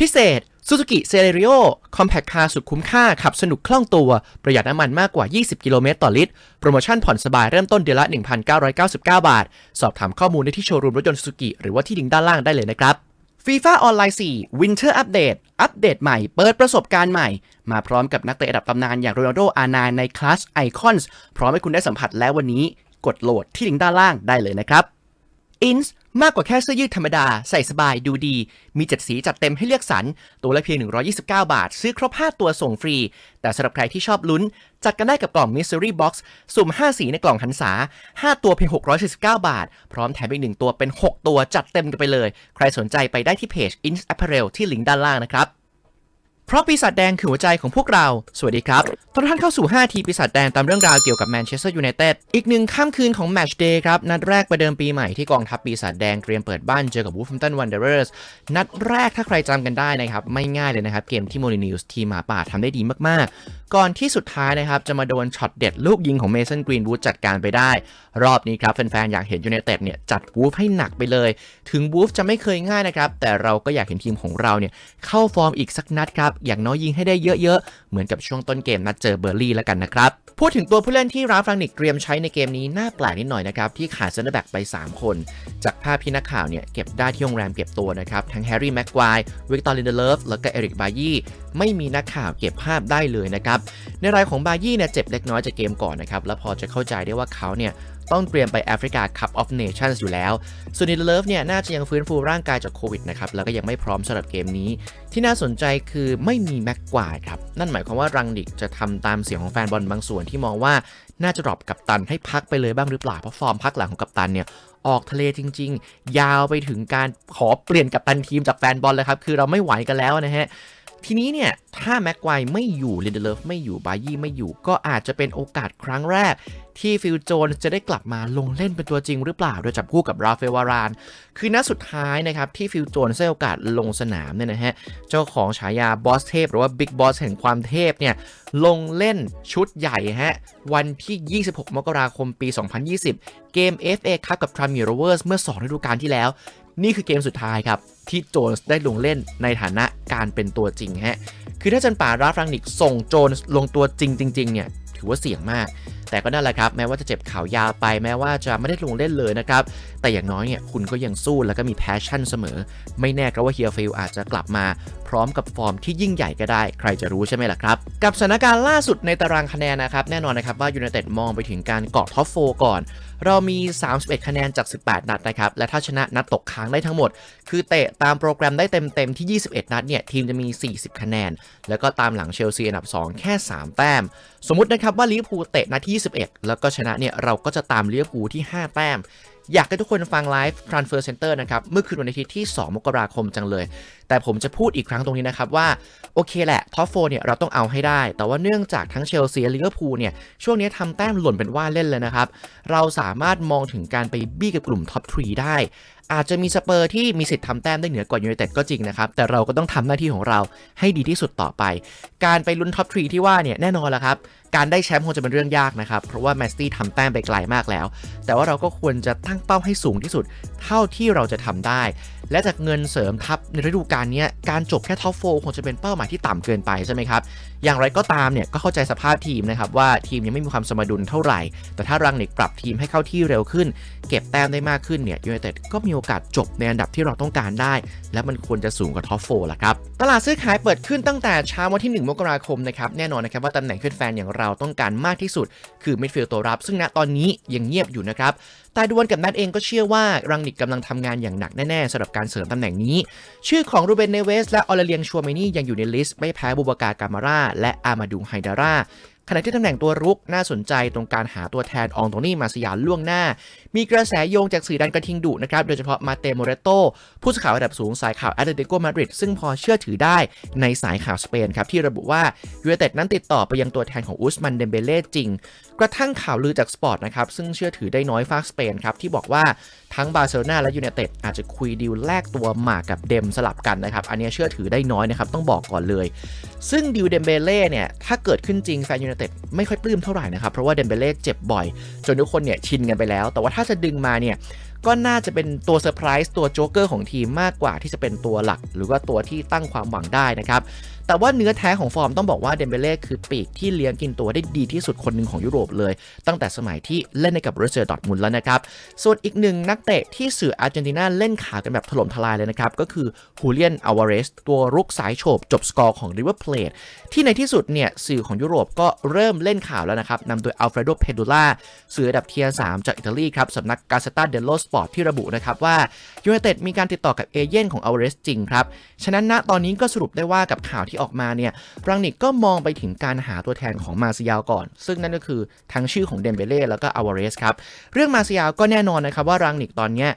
พิเศษ Suzuki Celerio Compact Car สุดคุ้มค่า ขับสนุกคล่องตัว ประหยัดน้ำมันมากกว่า 20 กิโลเมตรต่อลิตร โปรโมชั่นผ่อนสบายเริ่มต้นเดือนละ 1,999 บาท สอบถามข้อมูลได้ที่โชว์รูมรถยนต์ Suzuki หรือว่าที่ลิงก์ด้านล่างได้เลยนะครับ FIFA Online 4 Winter Update อัปเดตใหม่ เปิดประสบการณ์ใหม่ มาพร้อมกับนักเตะระดับตำนานอย่างโรนัลโด อาร์ไนในคลาสไอคอนส์พร้อมให้คุณได้สัมผัสแล้ววันนี้ กดโหลดที่ลิงก์ด้านล่างได้เลยนะครับอินส์ มากกว่าแค่เสื้อยืดธรรมดา ใส่สบายดูดี มีเจ็ดสีจัดเต็มให้เลือกสรร ตัวละเพียง 129 บาท ซื้อครบ 5 ตัวส่งฟรี แต่สำหรับใครที่ชอบลุ้น จัดกันได้กับกล่อง Mystery Box สุ่ม 5 สีในกล่องหันษา 5 ตัวเพียง 649 บาท พร้อมแถมอีก 1 ตัวเป็น 6 ตัวจัดเต็มกันไปเลย ใครสนใจไปได้ที่เพจ Ins Apparel ที่ลิงก์ด้านล่างนะครับ เพราะปีศาจแดงคือหัวใจของพวกเรา สวัสดีครับ ตอนท่านเข้าสู่ 5 ทีปีศาจแดงตามเรื่องราวเกี่ยวกับแมนเชสเตอร์ยูไนเต็ด อีกหนึ่งค่ำคืนของแมตช์เดย์ครับ นัดแรกประเดิมปีใหม่ที่กองทัพปีศาจแดงเตรียมเปิดบ้านเจอกับวูฟ f ัมตันวันเดอร์สนัดแรกถ้าใครจำกันได้นะครับ ไม่ง่ายเลยนะครับ เกมที่โมลินิวส์ทีมหมาป่าทำได้ดีมากๆ ก่อนที่สุดท้ายนะครับจะมาโดนช็อตเด็ดลูกยิงของเมสันกรีนวูดจัดการไปได้ รอบนี้ครับแฟนๆอยากเห็นยูไนเต็ดเนี่ยจัดวูฟให้หนักไปเลย ถึงวูฟจะไม่เคยง่ายนะครับแต่เราก็อยากเห็นทีมของเราเนี่ยเข้าฟอร์มอีกสักนัดครับอย่างน้อยยิงให้ได้เยอะๆ เหมือนกับช่วงต้นเกมนัดเจอเบอร์ลี่แล้วกันนะครับ พูดถึงตัวผู้เล่นที่ราฟรังนิกเตรียมใช้ในเกมนี้น่าแปลกนิดหน่อยนะครับ ที่ขาดเซนเตอร์แบ็กไป 3 คน จากภาพที่นักข่าวเนี่ยเก็บได้ที่โรงแรมเก็บตัวนะครับทั้งแฮร์รี่แม็กควายวิกตอร์ลินเดเลฟแล้วก็เอริกบายี่ไม่มีนักข่าวเก็บภาพได้เลยนะครับในรายของบายี่เนี่ยเจ็บเล็กน้อยจากเกมก่อนนะครับแล้วพอจะเข้าใจได้ว่าเขาเนี่ย ต้องเตรียมไปแอฟริกาคัพออฟเนชั่นอยู่แล้ว ส่วนนิเลิฟเนี่ยน่าจะยังฟื้นฟูร่างกายจากโควิดนะครับ แล้วก็ยังไม่พร้อมสำหรับเกมนี้ ที่น่าสนใจคือไม่มีแม็กกวายครับ นั่นหมายความว่ารังดิกจะทำตามเสียงของแฟนบอลบางส่วนที่มองว่าน่าจะดรอปกับตันให้พักไปเลยบ้างหรือเปล่าเพราะฟอร์มพักหลังของกัปตันเนี่ยออกทะเลจริง ๆ ยาวไปถึงการขอเปลี่ยนกัปตันทีมจากแฟนบอลเลยครับคือเราไม่ไหวกันแล้วนะฮะ ทีนี้เนี่ย ถ้าแม็กไกวไม่อยู่ลินเดเลฟไม่อยู่บายี่ไม่อยู่ ก็อาจจะเป็นโอกาสครั้งแรก ที่ฟิลโจนจะได้กลับมาลงเล่นเป็นตัวจริงหรือเปล่า โดยจับคู่กับราฟเฟลวาราน คือนัดสุดท้ายนะครับ ที่ฟิลโจนได้โอกาสลงสนามเนี่ยนะฮะ เจ้าของฉายาบอสเทพหรือว่าบิ๊กบอสแห่งความเทพเนี่ยลงเล่นชุดใหญ่ฮะ วันที่ 26 มกราคมปี 2020 เกม FA คัพกับทรัมมิโรเวอร์สเมื่อ 2 ฤดูกาลที่แล้ว นี่คือเกมสุดท้ายครับ ที่โจนส์ได้ลงเล่นในฐานะการเป็นตัวจริงฮะ คือถ้าจันป่าราฟรังนิกส่งโจนส์ลงตัวจริงจริงๆเนี่ยถือว่าเสี่ยงมาก แต่ก็นั่นแหละครับ แม้ว่าจะเจ็บข่าวยาวไปแม้ว่าจะไม่ได้ลงเล่นเลยนะครับแต่อย่างน้อยเนี่ยคุณก็ยังสู้แล้วก็มีแพชชั่นเสมอ ไม่แน่ครับว่าเฮียฟิลอาจจะกลับมาพร้อมกับฟอร์มที่ยิ่งใหญ่ก็ได้ ใครจะรู้ใช่ไหมล่ะครับ กับสถานการณ์ล่าสุดในตารางคะแนนนะครับ แน่นอนนะครับว่ายูไนเต็ดมองไปถึงการเกาะท็อปโฟก่อน เรามี 31 คะแนนจาก 18 นัดนะครับ และถ้าชนะนัดตกค้างได้ทั้งหมด คือเตะตามโปรแกรมได้เต็มๆที่ 21 นัดเนี่ยทีมจะมี 40 คะแนน แล้วก็ตามหลังเชลซีอันดับ 2 แค่ 3 แต้ม สมมตินะครับว่าลิเวอร์พูลเตะนัดที่ 21 แล้วก็ชนะเนี่ยเราก็จะตามลิเวอร์พูลที่ 5 แต้ม อยากให้ทุกคนฟังไลฟ์ Transfer Center นะครับเมื่อคืนวันอาทิตย์ที่ 2 มกราคมจังเลย แต่ผมจะพูดอีกครั้งตรงนี้นะครับว่า โอเคแหละท็อปโฟเนี่ยเราต้องเอาให้ได้ แต่ว่าเนื่องจากทั้งเชลซีและลิเวอร์พูลเนี่ยช่วงนี้ทำแต้มหล่นเป็นว่าเล่นเลยนะครับ เราสามารถมองถึงการไปบี้กับกลุ่มท็อปทรีได้อาจจะมีสเปอร์ที่มีสิทธิ์ทำแต้มได้เหนือกว่ายูไนเต็ดก็จริงนะครับ แต่เราก็ต้องทำหน้าที่ของเราให้ดีที่สุดต่อไป การไปลุ้นท็อปทรีที่ว่าเนี่ยแน่นอนแล้วครับ การได้แชมป์คงจะเป็นเรื่องยากนะครับ เพราะว่าแมนซิตี้ทำแต้มไปไกลมากแล้ว แต่ว่าเราก็ควรจะตั้งเป้าให้สูงที่สุด เท่าที่เราจะทำได้ และจากเงินเสริมทัพในฤดูกาลนี้การจบแค่ท็อปโฟคงจะเป็นเป้าหมายที่ต่ำเกินไปใช่ไหมครับ อย่างไรก็ตามเนี่ยก็เข้าใจสภาพทีมนะครับว่าทีมยังไม่มีความสมดุลเท่าไหร่ แต่ถ้ารังเน็กปรับทีมให้เข้าที่เร็วขึ้น เก็บแต้มได้มากขึ้นเนี่ยยูไนเต็ดก็มีโอกาสจบในอันดับที่เราต้องการได้ และมันควรจะสูงกว่าท็อปโฟละครับ ตลาดซื้อขายเปิดขึ้นตั้งแต่เช้าวันที่ 1 มกราคมนะครับแน่นอนนะครับว่าตำแหน่งขึ้นแฟนอย่างเราต้องการมากที่สุด คือมิดฟิลด์ตัวรับ ซึ่งณตอนนี้ยังเงียบอยู่นะครับแต่ดวนกับนัดเองก็เชื่อว่ารังนิกกำลังทำงานอย่างหนักแน่ๆสำหรับการเสริมตำแหน่งนี้ ชื่อของรูเบนเนเวสและออลเลียงชัวเมนี่ยังอยู่ในลิสต์ไม่แพ้บูบากากามาร่าและอามาดูไฮดาร่า ขณะที่ตำแหน่งตัวรุกน่าสนใจตรงการหาตัวแทนอองโตนี่มาสยามล่วงหน้า มีกระแสโยงจากสื่อดันกระทิงดุนะครับ โดยเฉพาะมาเตโมเรโตผู้สื่อข่าวระดับสูงสายข่าวแอตเลติโกมาดริดซึ่งพอเชื่อถือได้ในสายข่าวสเปนครับที่ระบุว่ายูเวเต็ดนั้นติดต่อไปยังตัวแทนของอุสมันเดมเบเล่จริง กระทั่งข่าวลือจากสปอร์ตนะครับ ซึ่งเชื่อถือได้น้อยฝากสเปนครับ ที่บอกว่าทั้งบาร์เซโลนาและยูไนเต็ดอาจจะคุยดีลแลกตัวหมากกับเดมสลับกันนะครับ อันนี้เชื่อถือได้น้อยนะครับ ต้องบอกก่อนเลย ซึ่งดิวเดมเบเล่เนี่ย ถ้าเกิดขึ้นจริงแฟนยูไนเต็ดไม่ค่อยปลื้มเท่าไหร่นะครับ เพราะว่าเดมเบเล่เจ็บบ่อย จนทุกคนเนี่ยชินกันไปแล้ว แต่ว่าถ้าจะดึงมาเนี่ยก็น่าจะเป็นตัวเซอร์ไพรส์ตัวโจ๊กเกอร์ของทีมมากกว่าที่จะเป็นตัวหลัก หรือว่าตัวที่ตั้งความหวังได้นะครับ แต่ว่าเนื้อแท้ของฟอร์มต้องบอกว่าเดมเบเล่คือปีกที่เลี้ยงกินตัวได้ดีที่สุดคนหนึ่งของยุโรปเลย ตั้งแต่สมัยที่เล่นในกับบรูเซียดอทมุนแล้วนะครับ ส่วนอีกหนึ่งนักเตะที่สื่ออาร์เจนตินาเล่นข่าวกันแบบถล่มทลายเลยนะครับ ก็คือฮูเลียนอาวาเรสตัวรุกสายโฉบจบสกอร์ของริเวอร์เพลทที่ในที่สุดเนี่ยสื่อของยุโรปก็เริ่มเล่นข่าวแล้วนะครับนำโดยอัลเฟรโดเพดูล่าสื่อระดับเทียร์3จากอิตาลีครับสำนักกาเซตาเดลโลสปอร์ตที่ระบุนะครับว่ายูไนเต็ดมีการติดต่อกับเอเย่นของอาวาเรสจริงครับฉะนั้นณตอนนี้ก็สรุปได้ว่ากับข่าวที่ออกมาเนี่ยรังนิกก็มองไปถึงการหาตัวแทนของมาซิยาวก่อน ซึ่งนั่นก็คือทั้งชื่อของเดมเบเล่แล้วก็อาวาเรสครับ เรื่องมาซิยาวก็แน่นอนนะครับว่ารังนิกตอนเนี้ย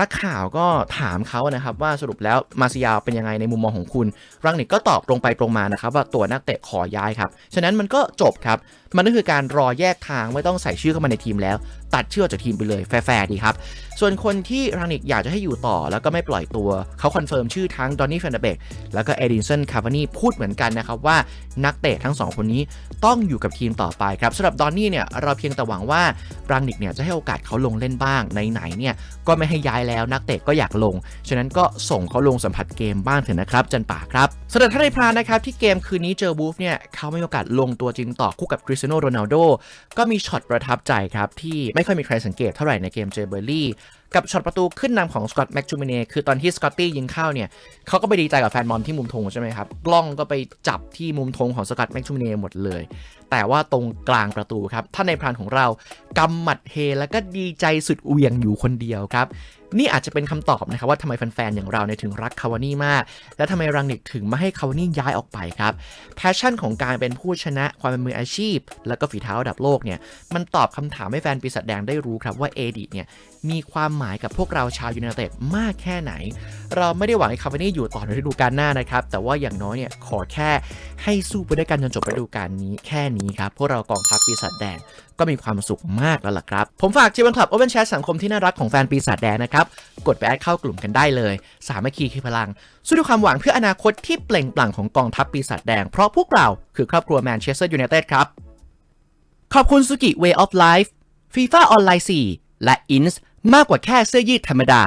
นักข่าวก็ถามเขานะครับว่าสรุปแล้วมาซิยาวเป็นยังไงในมุมมองของคุณ รังนิกก็ตอบตรงไปตรงมานะครับว่าตัวนักเตะขอย้ายครับ ฉะนั้นมันก็จบครับ มันก็คือการรอแยกทางไม่ต้องใส่ชื่อเข้ามาในทีมแล้ว ตัดชื่อออกจากทีมไปเลยแฟร์ๆดีครับส่วนคนที่รังนิกอยากจะให้อยู่ต่อแล้วก็ไม่ปล่อยตัว เขาคอนเฟิร์มชื่อทั้งดอนนี่แฟนเดเบกแล้วก็เอดินสันคาร์วานีพูดเหมือนกันนะครับว่านักเตะทั้งสองคนนี้ต้องอยู่กับทีมต่อไปครับสำหรับดอนนี่เนี่ยเราเพียงแต่หวังว่ารังนิกเนี่ยจะให้โอกาสเขาลงเล่นบ้างไหนๆเนี่ยก็ไม่ให้ย้ายแล้วนักเตะก็อยากลง ฉะนั้นก็ส่งเขาลงสัมผัสเกมบ้างเถอะนะครับจันป่าครับสำหรับท่านในพรานนะครับที่เกมคืนนี้เจอบูฟเนี่ยเขาไม่มีโอกาสลงตัวจริงต่อคู่กับคริสเตียโนโรนัลโดก็มีช็อตประทับใจครับที่ไม่ค่อยมีใครสังเกตเท่าไหร่ในเกมเจเบอรี่ กับช็อตประตูขึ้นนำของสกอตแม็กจูมิเน่คือตอนที่สกอตตี้ยิงเข้าเนี่ยเขาก็ไปดีใจกับแฟนบอลที่มุมธงใช่ไหมครับ กล้องก็ไปจับที่มุมธงของสกอตแม็กจูมิเน่หมดเลย แต่ว่าตรงกลางประตูครับท่านในพรานของเรากำหมัดเฮแล้วก็ดีใจสุดเวียงอยู่คนเดียวครับนี่อาจจะเป็นคำตอบนะครับว่าทำไมแฟนๆอย่างเราเนี่ยถึงรักคาวานี่มาก และทำไมรังนิกถึงไม่ให้คาวานี่ย้ายออกไปครับแพชชั่นของการเป็นผู้ชนะความเป็นมืออาชีพ แล้วก็ฝีเท้าระดับโลกเนี่ยมันตอบคำถามให้แฟนปีศาจแดงได้รู้ครับว่าเอดิเนี่ยมีความหมายกับพวกเราชาวยูไนเต็ดมากแค่ไหน เราไม่ได้หวังให้คาวนี่อยู่ต่อในฤดูกาลหน้านะครับ แต่ว่าอย่างน้อยเนี่ยขอแค่ให้สู้ไปด้วยกันจนจบฤดูกาลนี้แค่นี้ครับ พวกเรากองทัพปีศาจแดงก็มีความสุขมากแล้วล่ะครับ ผมฝากจีบันคลับโอเ n นแชทสังคมที่น่ารักของแฟนปีศาจแดงนะครับ กดไปแอดเข้ากลุ่มกันได้เลย สามัคคีคือพลัง สู้ด้วยความหวังเพื่ออนาคตที่เปล่งปลั่งของกองทัพปีศาจแดง เพราะพวกเราคือครอบครัวแมนเชสเตอร์ยูไนเต็ดครับ ขอบคุณสุกิ Way of Life FIFA ออนไลน์4และ INS มากกว่าแค่เสื้อยืดธรรมดา